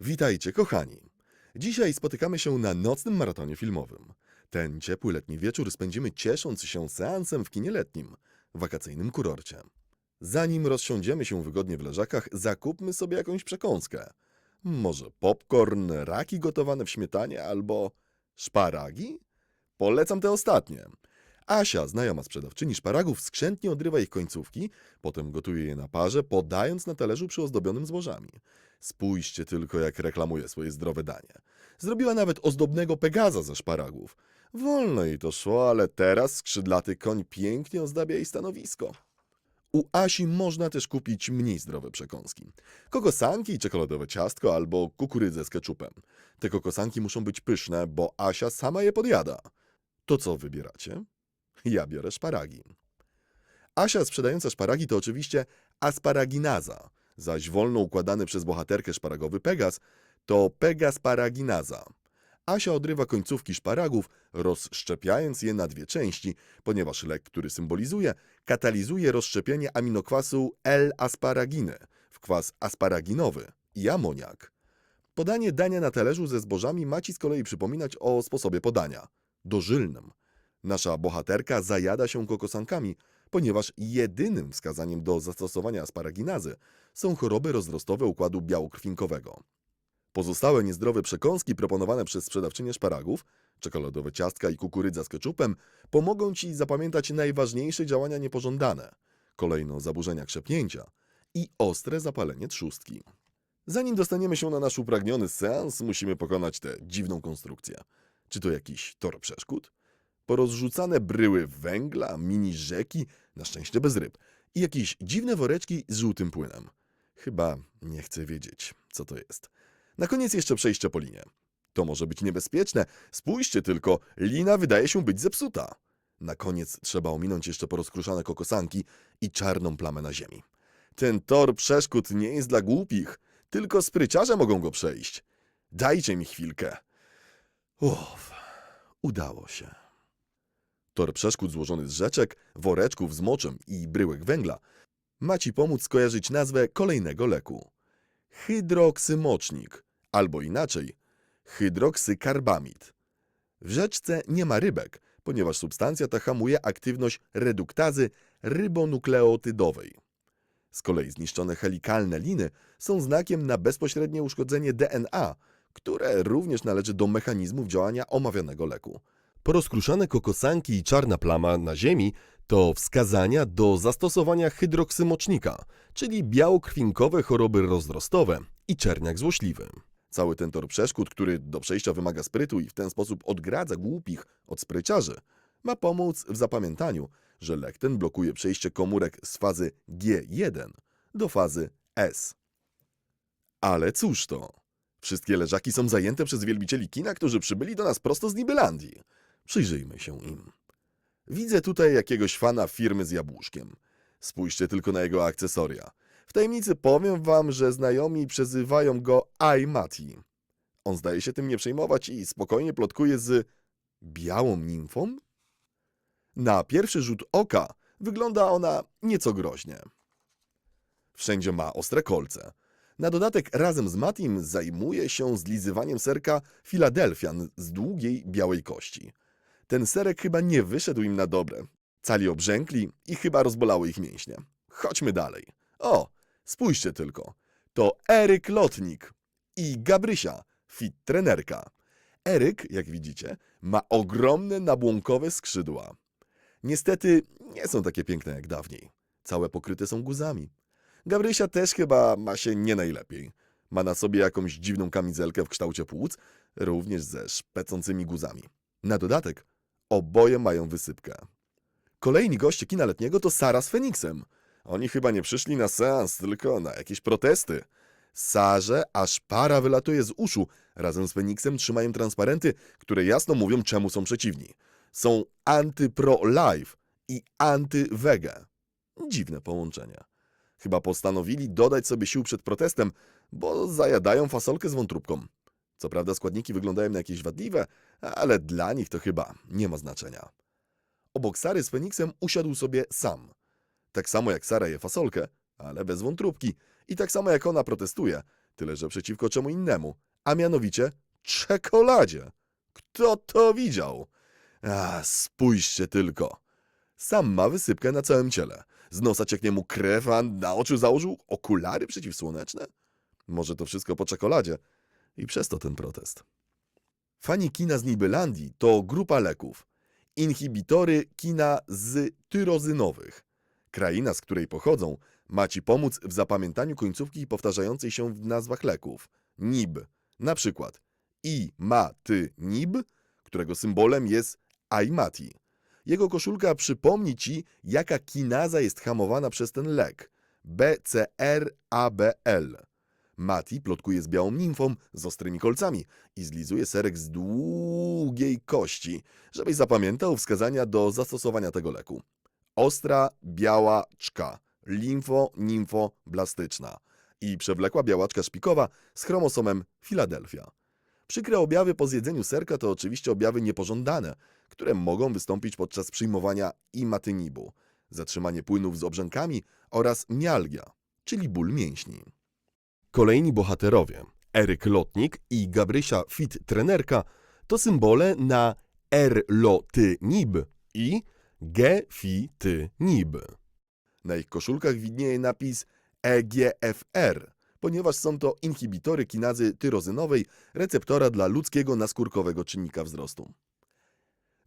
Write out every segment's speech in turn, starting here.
Witajcie, kochani. Dzisiaj spotykamy się na nocnym maratonie filmowym. Ten ciepły letni wieczór spędzimy ciesząc się seansem w kinie letnim, wakacyjnym kurorcie. Zanim rozsiądziemy się wygodnie w leżakach, zakupmy sobie jakąś przekąskę. Może popcorn, raki gotowane w śmietanie albo szparagi? Polecam te ostatnie. Asia, znajoma sprzedawczyni szparagów, skrzętnie odrywa ich końcówki, potem gotuje je na parze, podając na talerzu przyozdobionym złożami. Spójrzcie tylko, jak reklamuje swoje zdrowe danie. Zrobiła nawet ozdobnego Pegaza ze szparagów. Wolno jej to szło, ale teraz skrzydlaty koń pięknie ozdabia jej stanowisko. U Asi można też kupić mniej zdrowe przekąski. Kokosanki i czekoladowe ciastko albo kukurydzę z keczupem. Te kokosanki muszą być pyszne, bo Asia sama je podjada. To co wybieracie? Ja biorę szparagi. Asia sprzedająca szparagi to oczywiście asparaginaza, zaś wolno układany przez bohaterkę szparagowy Pegas to Pegasparagginaza. Asia odrywa końcówki szparagów, rozszczepiając je na dwie części, ponieważ lek, który symbolizuje, katalizuje rozszczepienie aminokwasu L-asparaginy w kwas asparaginowy i amoniak. Podanie dania na talerzu ze zbożami ma ci z kolei przypominać o sposobie podania dożylnym. Nasza bohaterka zajada się kokosankami, ponieważ jedynym wskazaniem do zastosowania asparaginazy są choroby rozrostowe układu białokrwinkowego. Pozostałe niezdrowe przekąski proponowane przez sprzedawczynię szparagów, czekoladowe ciastka i kukurydza z keczupem, pomogą Ci zapamiętać najważniejsze działania niepożądane, kolejno zaburzenia krzepnięcia i ostre zapalenie trzustki. Zanim dostaniemy się na nasz upragniony seans, musimy pokonać tę dziwną konstrukcję. Czy to jakiś tor przeszkód? Porozrzucane bryły węgla, mini rzeki, na szczęście bez ryb, i jakieś dziwne woreczki z żółtym płynem. Chyba nie chcę wiedzieć, co to jest. Na koniec jeszcze przejście po linie. To może być niebezpieczne. Spójrzcie tylko, lina wydaje się być zepsuta. Na koniec trzeba ominąć jeszcze porozkruszane kokosanki i czarną plamę na ziemi. Ten tor przeszkód nie jest dla głupich. Tylko spryciarze mogą go przejść. Dajcie mi chwilkę. Uff, udało się. Tor przeszkód złożony z rzeczek, woreczków z moczem i bryłek węgla ma ci pomóc skojarzyć nazwę kolejnego leku. Hydroksymocznik, albo inaczej hydroksykarbamid. W rzeczce nie ma rybek, ponieważ substancja ta hamuje aktywność reduktazy rybonukleotydowej. Z kolei zniszczone helikalne liny są znakiem na bezpośrednie uszkodzenie DNA, które również należy do mechanizmów działania omawianego leku. Porozkruszane kokosanki i czarna plama na ziemi to wskazania do zastosowania hydroksymocznika, czyli białokrwinkowe choroby rozrostowe i czerniak złośliwy. Cały ten tor przeszkód, który do przejścia wymaga sprytu i w ten sposób odgradza głupich od spryciarzy, ma pomóc w zapamiętaniu, że lek ten blokuje przejście komórek z fazy G1 do fazy S. Ale cóż to? Wszystkie leżaki są zajęte przez wielbicieli kina, którzy przybyli do nas prosto z Nibelandii. Przyjrzyjmy się im. Widzę tutaj jakiegoś fana firmy z jabłuszkiem. Spójrzcie tylko na jego akcesoria. W tajemnicy powiem wam, że znajomi przezywają go iMati. On zdaje się tym nie przejmować i spokojnie plotkuje z białą nimfą? Na pierwszy rzut oka wygląda ona nieco groźnie. Wszędzie ma ostre kolce. Na dodatek razem z Matim zajmuje się zlizywaniem serka Filadelfian z długiej białej kości. Ten serek chyba nie wyszedł im na dobre. Cali obrzękli i chyba rozbolały ich mięśnie. Chodźmy dalej. O, spójrzcie tylko. To Eryk Lotnik i Gabrysia, fit trenerka. Eryk, jak widzicie, ma ogromne nabłąkowe skrzydła. Niestety nie są takie piękne jak dawniej. Całe pokryte są guzami. Gabrysia też chyba ma się nie najlepiej. Ma na sobie jakąś dziwną kamizelkę w kształcie płuc, również ze szpecącymi guzami. Na dodatek oboje mają wysypkę. Kolejni goście kina letniego to Sara z Feniksem. Oni chyba nie przyszli na seans, tylko na jakieś protesty. Sarze aż para wylatuje z uszu. Razem z Feniksem trzymają transparenty, które jasno mówią, czemu są przeciwni. Są anty-pro-life i anty-wege. Dziwne połączenia. Chyba postanowili dodać sobie sił przed protestem, bo zajadają fasolkę z wątróbką. Co prawda składniki wyglądają na jakieś wadliwe, ale dla nich to chyba nie ma znaczenia. Obok Sary z Feniksem usiadł sobie sam. Tak samo jak Sara je fasolkę, ale bez wątróbki. I tak samo jak ona protestuje, Tyle, że przeciwko czemu innemu, a mianowicie czekoladzie. Kto to widział? A, spójrzcie tylko. Sam ma wysypkę na całym ciele. Z nosa cieknie mu krew, a na oczy założył okulary przeciwsłoneczne? Może to wszystko po czekoladzie i przez to ten protest. Fani kina z Nibelandii to grupa leków. Inhibitory kina z tyrozynowych. Kraina, z której pochodzą, ma ci pomóc w zapamiętaniu końcówki powtarzającej się w nazwach leków. NIB. Na przykład i ma ty nib, którego symbolem jest Aimati. Jego koszulka przypomni ci, jaka kinaza jest hamowana przez ten lek. BCRABL. Mati plotkuje z białą nimfą z ostrymi kolcami i zlizuje serek z długiej kości, żebyś zapamiętał wskazania do zastosowania tego leku. Ostra, biała czka, limfo-nimfoblastyczna i przewlekła białaczka szpikowa z chromosomem Filadelfia. Przykre objawy po zjedzeniu serka to oczywiście objawy niepożądane, które mogą wystąpić podczas przyjmowania imatynibu, zatrzymanie płynów z obrzękami oraz mialgia, czyli ból mięśni. Kolejni bohaterowie, Eryk Lotnik i Gabrysia Fit trenerka, to symbole na erlotynib i gefitynib. Na ich koszulkach widnieje napis EGFR, ponieważ są to inhibitory kinazy tyrozynowej, receptora dla ludzkiego naskórkowego czynnika wzrostu.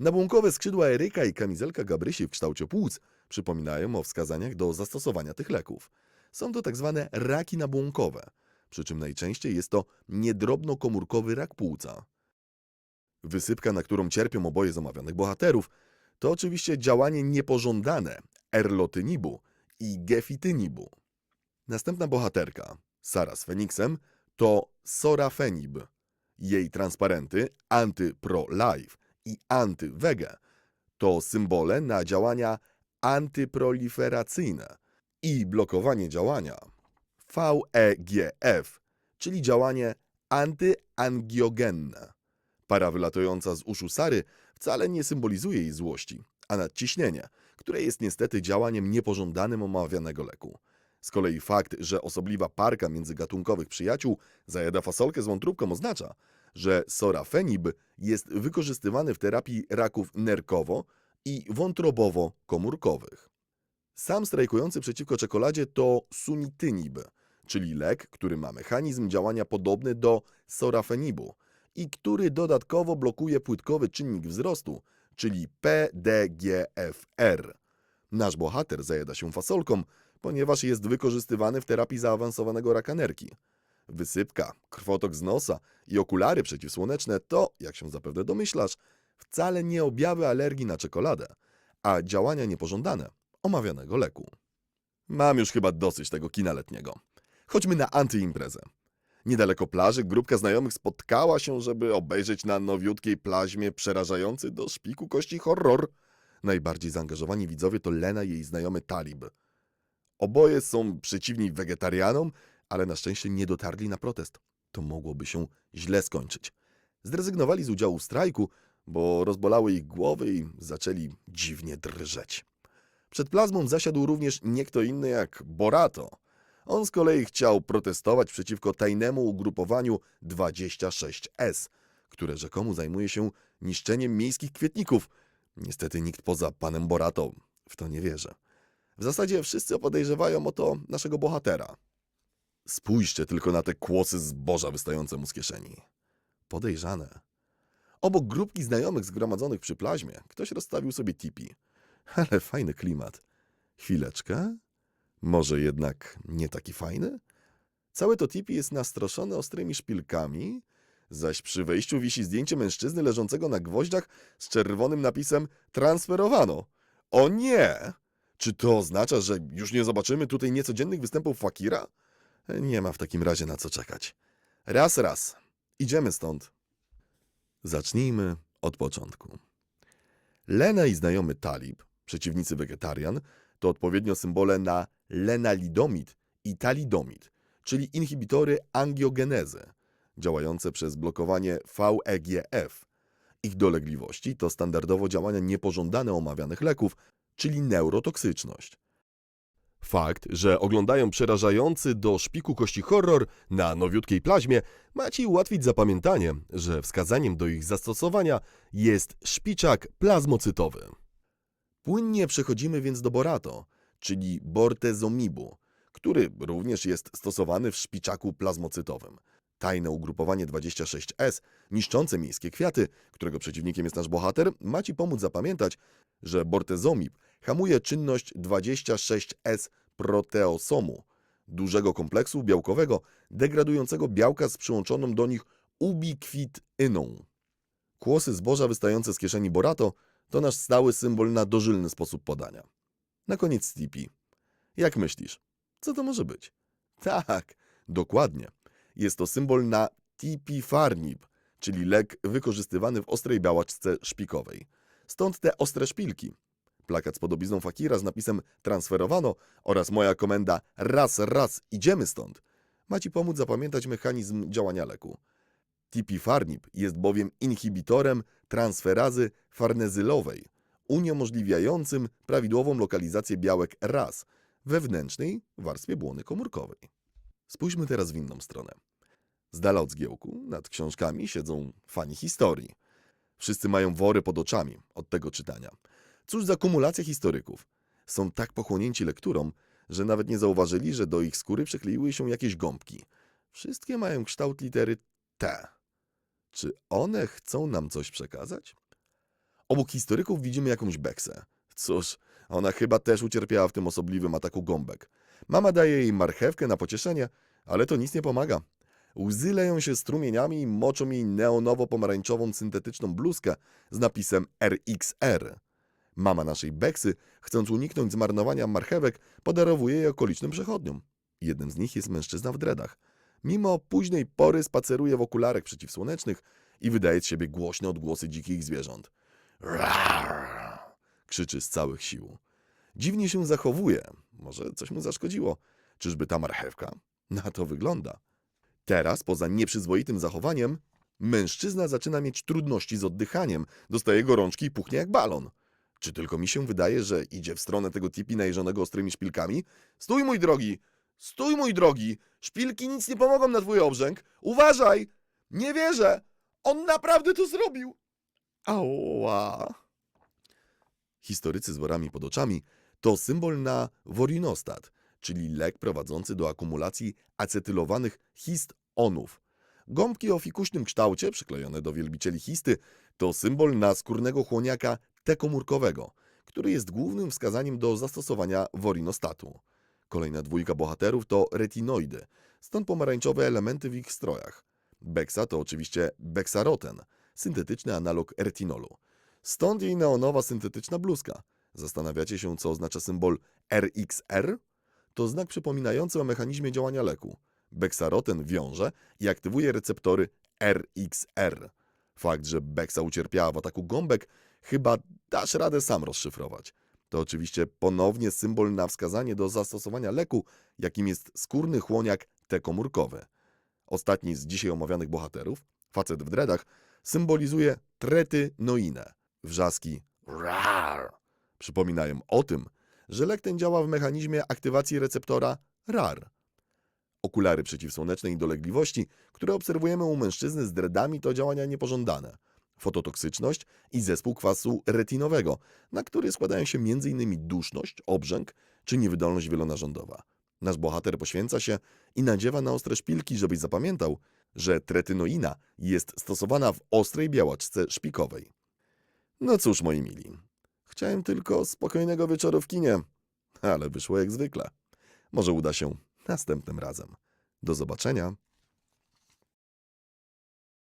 Nabłonkowe skrzydła Eryka i kamizelka Gabrysi w kształcie płuc przypominają o wskazaniach do zastosowania tych leków. Są to tak zwane raki nabłonkowe, przy czym najczęściej jest to niedrobnokomórkowy rak płuca. Wysypka, na którą cierpią oboje z omawianych bohaterów, to oczywiście działanie niepożądane erlotynibu i gefitynibu. Następna bohaterka, Sara z Feniksem, to sorafenib. Jej transparenty anty-pro-life i anty-wege to symbole na działania antyproliferacyjne i blokowanie działania VEGF, czyli działanie antyangiogenne. Para wylatująca z uszu Sary wcale nie symbolizuje jej złości, a nadciśnienie, które jest niestety działaniem niepożądanym omawianego leku. Z kolei fakt, że osobliwa parka międzygatunkowych przyjaciół zajada fasolkę z wątróbką oznacza, że sorafenib jest wykorzystywany w terapii raków nerkowo i wątrobowo-komórkowych. Sam strajkujący przeciwko czekoladzie to sunitynib, czyli lek, który ma mechanizm działania podobny do sorafenibu i który dodatkowo blokuje płytkowy czynnik wzrostu, czyli PDGFR. Nasz bohater zajada się fasolką, ponieważ jest wykorzystywany w terapii zaawansowanego raka nerki. Wysypka, krwotok z nosa i okulary przeciwsłoneczne to, jak się zapewne domyślasz, wcale nie objawy alergii na czekoladę, a działania niepożądane omawianego leku. Mam już chyba dosyć tego kina letniego. Chodźmy na antyimprezę. Niedaleko plaży grupka znajomych spotkała się, żeby obejrzeć na nowiutkiej plaźmie przerażający do szpiku kości horror. Najbardziej zaangażowani widzowie to Lena i jej znajomy Talib. Oboje są przeciwni wegetarianom, ale na szczęście nie dotarli na protest. To mogłoby się źle skończyć. Zrezygnowali z udziału w strajku, bo rozbolały ich głowy i zaczęli dziwnie drżeć. Przed plazmą zasiadł również nie kto inny jak Borato. On z kolei chciał protestować przeciwko tajnemu ugrupowaniu 26S, które rzekomo zajmuje się niszczeniem miejskich kwietników. Niestety nikt poza panem Borato w to nie wierzy. W zasadzie wszyscy podejrzewają o to naszego bohatera. Spójrzcie tylko na te kłosy zboża wystające mu z kieszeni. Podejrzane. Obok grupki znajomych zgromadzonych przy plaźmie ktoś rozstawił sobie tipi. Ale fajny klimat. Chwileczkę. Może jednak nie taki fajny? Całe to tipi jest nastroszone ostrymi szpilkami, zaś przy wejściu wisi zdjęcie mężczyzny leżącego na gwoździach z czerwonym napisem transferowano. O nie! Czy to oznacza, że już nie zobaczymy tutaj niecodziennych występów Fakira? Nie ma w takim razie na co czekać. Raz, raz. Idziemy stąd. Zacznijmy od początku. Lena i znajomy Talib, przeciwnicy wegetarian, to odpowiednio symbole na lenalidomid i talidomid, czyli inhibitory angiogenezy, działające przez blokowanie VEGF. Ich dolegliwości to standardowo działania niepożądane omawianych leków, czyli neurotoksyczność. Fakt, że oglądają przerażający do szpiku kości horror na nowiutkiej plaźmie, ma ci ułatwić zapamiętanie, że wskazaniem do ich zastosowania jest szpiczak plazmocytowy. Płynnie przechodzimy więc do borato, czyli bortezomibu, który również jest stosowany w szpiczaku plazmocytowym. Tajne ugrupowanie 26S, niszczące miejskie kwiaty, którego przeciwnikiem jest nasz bohater, ma ci pomóc zapamiętać, że bortezomib hamuje czynność 26S proteosomu, dużego kompleksu białkowego degradującego białka z przyłączoną do nich ubikwityną. Kłosy zboża wystające z kieszeni Borato to nasz stały symbol na dożylny sposób podania. Na koniec Tipi. Jak myślisz, co to może być? Tak, dokładnie. Jest to symbol na tipifarnib, czyli lek wykorzystywany w ostrej białaczce szpikowej. Stąd te ostre szpilki. Plakat z podobizną fakira z napisem transferowano oraz moja komenda raz, raz, idziemy stąd ma Ci pomóc zapamiętać mechanizm działania leku. Tipifarnib jest bowiem inhibitorem transferazy farnezylowej, uniemożliwiającym prawidłową lokalizację białek RAS w wewnętrznej warstwie błony komórkowej. Spójrzmy teraz w inną stronę. Z dala od zgiełku, nad książkami siedzą fani historii. Wszyscy mają wory pod oczami od tego czytania. Cóż za kumulacja historyków. Są tak pochłonięci lekturą, że nawet nie zauważyli, że do ich skóry przykleiły się jakieś gąbki. Wszystkie mają kształt litery T. Czy one chcą nam coś przekazać? Obok historyków widzimy jakąś beksę. Cóż, ona chyba też ucierpiała w tym osobliwym ataku gąbek. Mama daje jej marchewkę na pocieszenie, ale to nic nie pomaga. Łzy leją się strumieniami i moczą jej neonowo-pomarańczową syntetyczną bluzkę z napisem RXR. Mama naszej Beksy, chcąc uniknąć zmarnowania marchewek, podarowuje je okolicznym przechodniom. Jednym z nich jest mężczyzna w dredach. Mimo późnej pory spaceruje w okularach przeciwsłonecznych i wydaje z siebie głośne odgłosy dzikich zwierząt. Rar! krzyczy z całych sił. Dziwnie się zachowuje. Może coś mu zaszkodziło. Czyżby ta marchewka? Na to wygląda. Teraz, poza nieprzyzwoitym zachowaniem, mężczyzna zaczyna mieć trudności z oddychaniem, dostaje gorączki i puchnie jak balon. Czy tylko mi się wydaje, że idzie w stronę tego tipi najeżonego ostrymi szpilkami? Stój, mój drogi! Stój, mój drogi! Szpilki nic nie pomogą na twój obrzęk! Uważaj! Nie wierzę! On naprawdę to zrobił! Ała! Historycy z worami pod oczami to symbol na worinostat, czyli lek prowadzący do akumulacji acetylowanych histonów. Gąbki o fikuśnym kształcie, przyklejone do wielbicieli histy, to symbol na skórnego chłoniaka T-komórkowego, który jest głównym wskazaniem do zastosowania worinostatu. Kolejna dwójka bohaterów to retinoidy, stąd pomarańczowe elementy w ich strojach. Beksa to oczywiście beksaroten, syntetyczny analog retinolu. Stąd jej neonowa syntetyczna bluzka. Zastanawiacie się, co oznacza symbol RXR? To znak przypominający o mechanizmie działania leku. Beksaroten wiąże i aktywuje receptory RXR. Fakt, że Beksa ucierpiała w ataku gąbek, chyba dasz radę sam rozszyfrować. To oczywiście ponownie symbol na wskazanie do zastosowania leku, jakim jest skórny chłoniak T-komórkowy. Ostatni z dzisiaj omawianych bohaterów, facet w dredach, symbolizuje tretynoinę. Wrzaski RAR przypominają o tym, że lek ten działa w mechanizmie aktywacji receptora RAR. Okulary przeciwsłonecznej dolegliwości, które obserwujemy u mężczyzny z dreadami, to działania niepożądane. Fototoksyczność i zespół kwasu retinowego, na który składają się m.in. duszność, obrzęk czy niewydolność wielonarządowa. Nasz bohater poświęca się i nadziewa na ostre szpilki, żebyś zapamiętał, że tretynoina jest stosowana w ostrej białaczce szpikowej. No cóż, moi mili, chciałem tylko spokojnego wieczoru w kinie, ale wyszło jak zwykle. Może uda się następnym razem. Do zobaczenia.